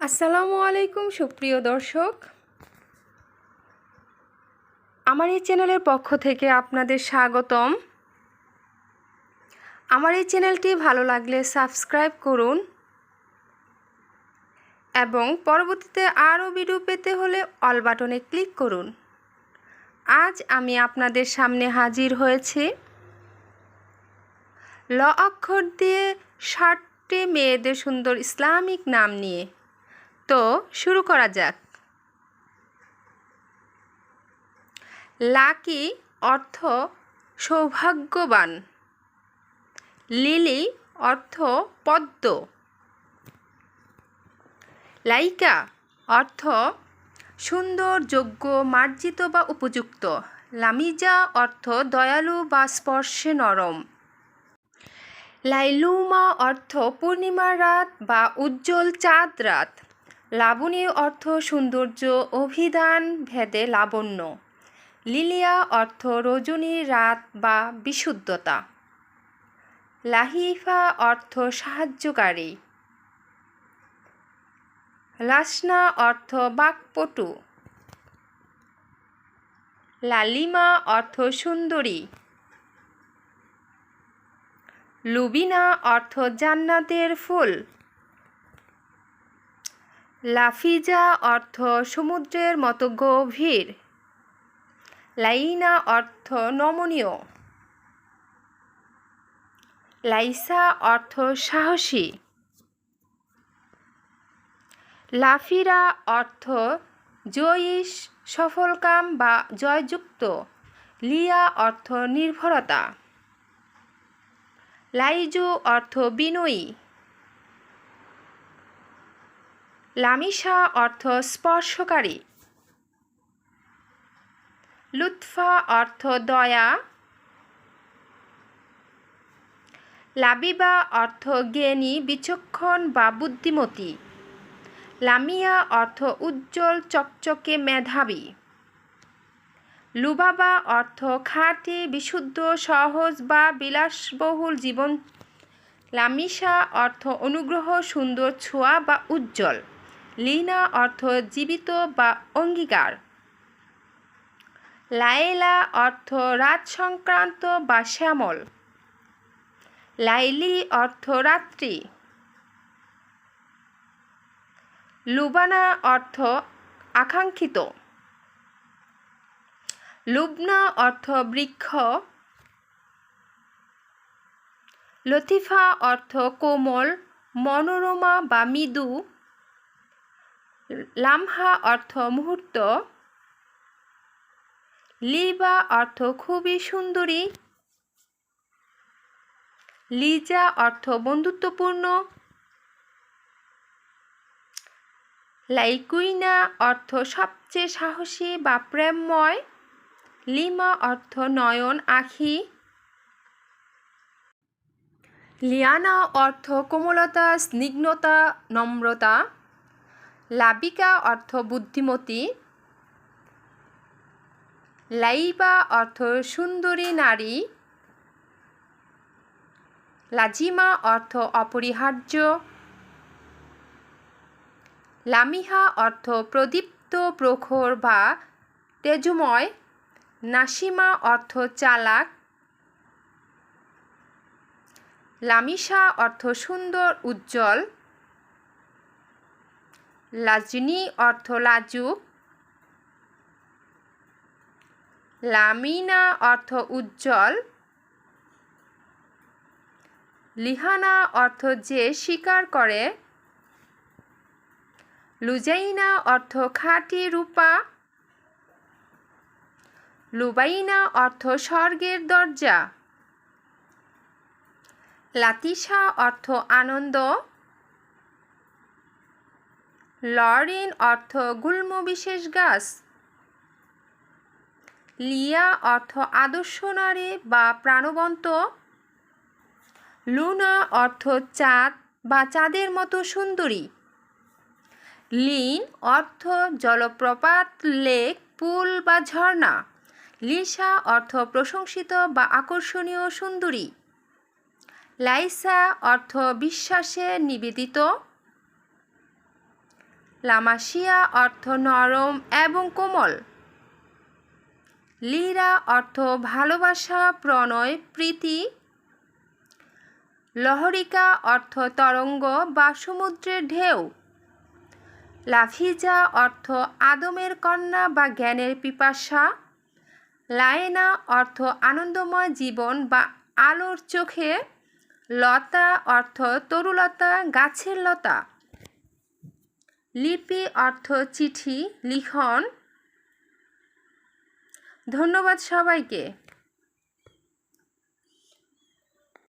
আসসালামু আলাইকুম, সুপ্রিয় দর্শক। আমার এই চ্যানেলের পক্ষ থেকে আপনাদের স্বাগতম। আমার এই চ্যানেলটি ভালো লাগলে সাবস্ক্রাইব করুন এবং পরবর্তীতে আরও ভিডিও পেতে হলে অল বাটনে ক্লিক করুন। আজ আমি আপনাদের সামনে হাজির হয়েছি ল অক্ষর দিয়ে ষাটটি মেয়েদের সুন্দর ইসলামিক নাম নিয়ে। তো শুরু করা যাক। লাকি অর্থ সৌভাগ্যবান। লিলি অর্থ পদ্ম। লাইকা অর্থ সুন্দর, যোগ্য, মার্জিত বা উপযুক্ত। লামিজা অর্থ দয়ালু বা স্পর্শে নরম। লাইলুমা অর্থ পূর্ণিমা রাত বা উজ্জ্বল চাঁদ রাত। লাবণী অর্থ সৌন্দর্য, অভিধান ভেদে লাবণ্য। লিলিয়া অর্থ রজনী, রাত বা বিশুদ্ধতা। লাহিফা অর্থ সাহায্যকারী। লাসনা অর্থ বাকপটু। লালিমা অর্থ সুন্দরী। লুবিনা অর্থ জান্নাতের ফুল। লাফিজা অর্থ সমুদ্রের মতো গভীর। লাইনা অর্থ নমনীয়। লাইসা অর্থ সাহসী। লাফিরা অর্থ জয়িস সফলকাম বা জয়যুক্ত। লিয়া অর্থ নির্ভরতা। লাইজু অর্থ বিনয়ী। লামিশা অর্থ স্পর্শকারী। লুৎফা অর্থ দয়া। লাবিবা অর্থ জ্ঞানী, বিচক্ষণ বা বুদ্ধিমতী। লামিয়া অর্থ উজ্জ্বল, চকচকে মেধাবী। লুবাবা অর্থ খাঁটি, বিশুদ্ধ, সহজ বা বিলাসবহুল জীবন। লামিশা অর্থ অনুগ্রহ, সুন্দর, ছোঁয়া বা উজ্জ্বল। লিনা অর্থ জীবিত বা অঙ্গীকার। লাইলা অর্থ রাত সংক্রান্ত বা শ্যামল। লাইলি অর্থ রাত্রি। লুবানা অর্থ আকাঙ্ক্ষিত। লুবনা অর্থ বৃক্ষ। লতিফা অর্থ কোমল, মনোরমা বা মৃদু। লামহা অর্থ মুহূর্ত। লিবা অর্থ খুবই সুন্দরী। লিজা অর্থ বন্ধুত্বপূর্ণ। লাইকুইনা অর্থ সবচেয়ে সাহসী বা প্রেমময়। লিমা অর্থ নয়ন আখি। লিয়ানা অর্থ কোমলতা স্নিগ্ধতা নম্রতা। লাবিকা অর্থ বুদ্ধিমতী। লাইবা অর্থ সুন্দরী নারী। লাজিমা অর্থ অপরিহার্য। লামিহা অর্থ প্রদীপ্ত, প্রখর বা তেজময়। নাসিমা অর্থ চালাক। লামিশা অর্থ সুন্দর, উজ্জ্বল। লাজনি অর্থ লাজুক লামিনা অর্থ উজ্জ্বল। লিহানা অর্থ যে স্বীকার করে। লুজাইনা অর্থ খাঁটি রূপা। লুবাইনা অর্থ স্বর্গের দরজা। লাতিশা অর্থ আনন্দ। লরিন অর্থ গুল্ম বিশেষ গাছ। লিয়া অর্থ আদর্শ নারী বা প্রাণবন্ত। লুনা অর্থ চাঁদ বা চাঁদের মতো সুন্দরী। লিন অর্থ জলপ্রপাত, লেক, পুল বা ঝর্ণা। লিসা অর্থ প্রশংসিত বা আকর্ষণীয় সুন্দরী। লাইসা অর্থ বিশ্বাসে নিবেদিত। লামাশিয়া, অর্থ নরম এবং কোমল। লীরা, অর্থ ভালোবাসা, প্রণয়, প্রীতি। লহরিকা, অর্থ তরঙ্গ বা সমুদ্রের ঢেউ। লাফিজা, অর্থ আদমের কন্যা বা জ্ঞানের পিপাসা। লায়না, অর্থ আনন্দময় জীবন বা আলোর চোখে। লতা, অর্থ তরুলতা, গাছের লতা। লিপি অর্থ চিঠি লিখন। ধন্যবাদ সবাইকে।